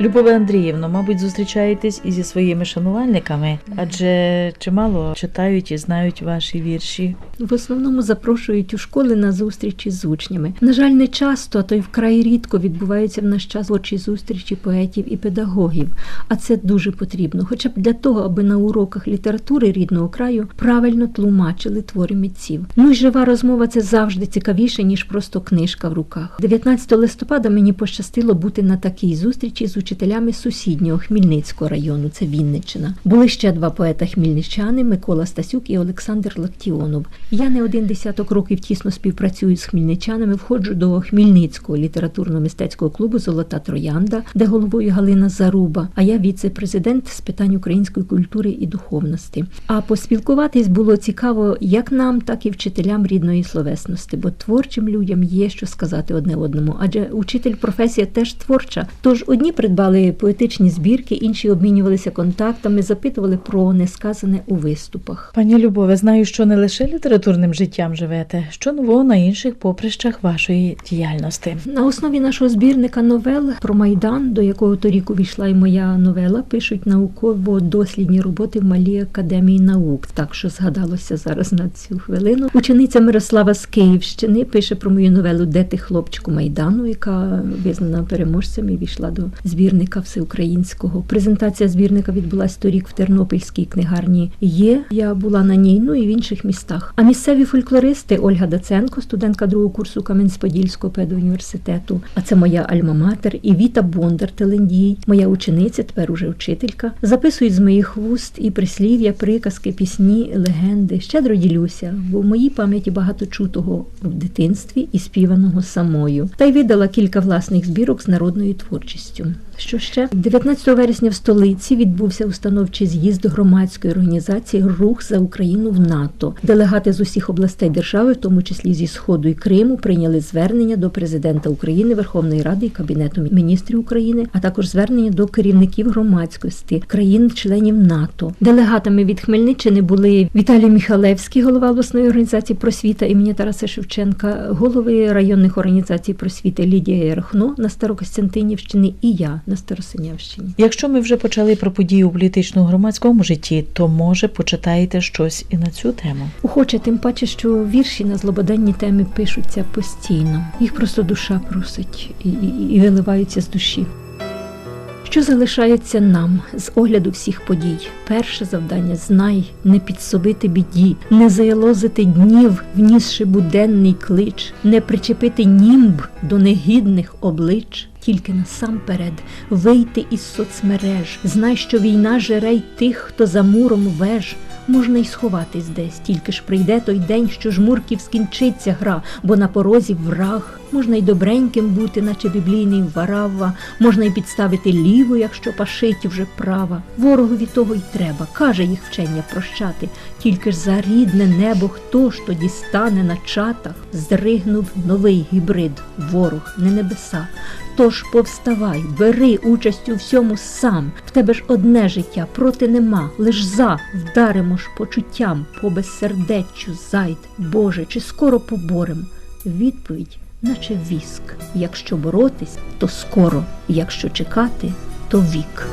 Любове Андріївно, мабуть, зустрічаєтесь і зі своїми шанувальниками, адже чимало читають і знають ваші вірші. В основному запрошують у школи на зустрічі з учнями. На жаль, не часто, а то й вкрай рідко відбуваються в наш час творчі зустрічі поетів і педагогів. А це дуже потрібно, хоча б для того, аби на уроках літератури рідного краю правильно тлумачили твори митців. Ну й жива розмова це завжди цікавіше, ніж просто книжка в руках. 19 листопада мені пощастило бути на такій зустрічі з учителями сусіднього Хмільницького району, це Вінниччина. Були ще два поета хмільничани Микола Стасюк і Олександр Лактіонов. Я не один десяток років тісно співпрацюю з хмільничанами, входжу до Хмільницького літературно-мистецького клубу Золота Троянда, де головою Галина Заруба, а я віце-президент з питань української культури і духовності. А поспілкуватись було цікаво як нам, так і вчителям рідної словесності, бо творчим людям є що сказати одне одному. Адже учитель професія теж творча. Тож одні придбали поетичні збірки, інші обмінювалися контактами, запитували про несказане у виступах. Пані Любове, знаю, що не лише літературним життям живете, що нового на інших поприщах вашої діяльності. На основі нашого збірника новел про майдан, до якого торік увійшла і моя новела, пишуть науково-дослідні роботи в малій академії наук. Так що згадалося зараз на цю хвилину. Учениця Мирослава з Київщини пише про мою новелу Де ти хлопчику майдану, яка визнана переможцем і війшла до збірника всеукраїнського. Презентація збірника відбулась торік в Тернопільській книгарні. Є я була на ній, ну і в інших містах. А місцеві фольклористи Ольга Даценко, студентка другого курсу Кам'янець-Подільського педуніверситету, а це моя альма-матер, і Віта Бондар Телендій, моя учениця, тепер уже вчителька, записують з моїх вуст і прислів'я, приказки, пісні, легенди. Щедро ділюся, бо в моїй пам'яті багато чутого в дитинстві і співаного самою. Та й видала кілька власних збірок з народною творчістю. Що ще 19 вересня в столиці відбувся установчий з'їзд громадської організації Рух за Україну в НАТО. Делегати з усіх областей держави, в тому числі зі сходу і Криму, прийняли звернення до президента України, Верховної Ради і Кабінету міністрів України, а також звернення до керівників громадськості країн-членів НАТО. Делегатами від Хмельниччини були Віталій Міхалевський, голова обласної організації просвіта імені Тараса Шевченка, голови районних організацій просвіти Лідія Ярахно на Старокостянтинівщині і я на Старосинявщині. Якщо ми вже почали про події у політичному громадському житті, то може почитаєте щось і на цю тему. Охоче, тим паче, що вірші на злободенні теми пишуться постійно. Їх просто душа просить і, і, і виливаються з душі. Що залишається нам з огляду всіх подій? Перше завдання знай, не підсобити біді, не заялозити днів, внісши буденний клич, не причепити німб до негідних облич. Тільки насамперед вийти із соцмереж. Знай, що війна жере й тих, хто за муром веж. Можна й сховатись десь, тільки ж прийде той день, що жмурків скінчиться гра, бо на порозі враг. Можна й добреньким бути, наче біблійний варава, можна й підставити ліву, якщо пашить вже права. Ворогові того й треба, каже їх вчення прощати. Тільки ж за рідне небо хто ж тоді стане на чатах? Здригнув новий гібрид, ворог, не небеса. Тож повставай, бери участь у всьому сам. В тебе ж одне життя, проти нема, лиш за вдаримо ж почуттям по безсердеччю зайд. Боже, чи скоро поборем? Відповідь, наче віск. Якщо боротись, то скоро, якщо чекати, то вік.